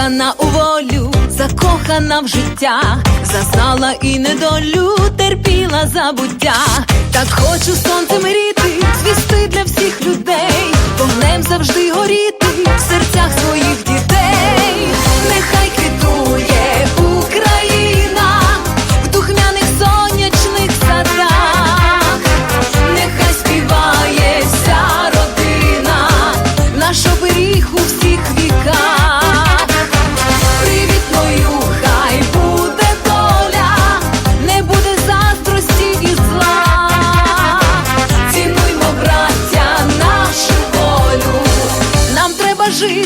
Закохана у волю, закохана в життя, зазнала і недолю, терпіла забуття. Так хочу сонцем ріти, звісти для всіх людей, вогнем завжди горіти в серцях своїх дітей. Нехай квітує Україна в духмяних сонячних садах, нехай співає вся родина, наш оберіг у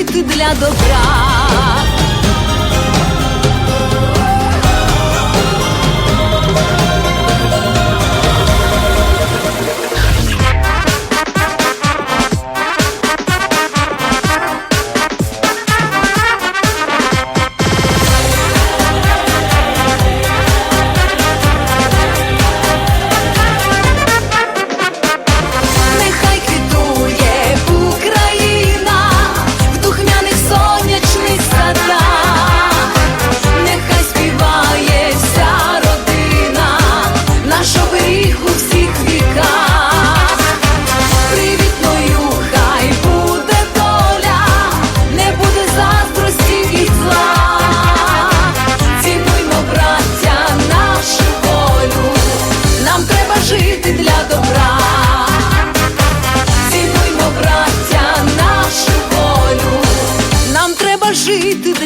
жити для добра.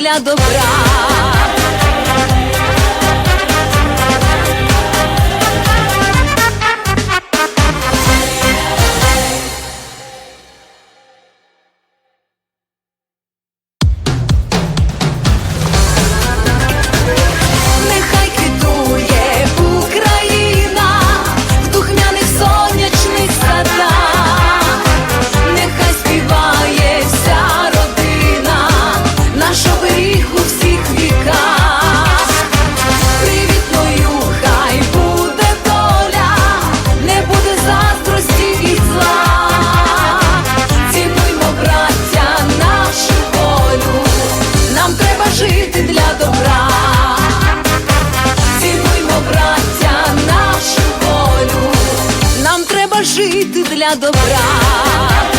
Жити для жити для добра.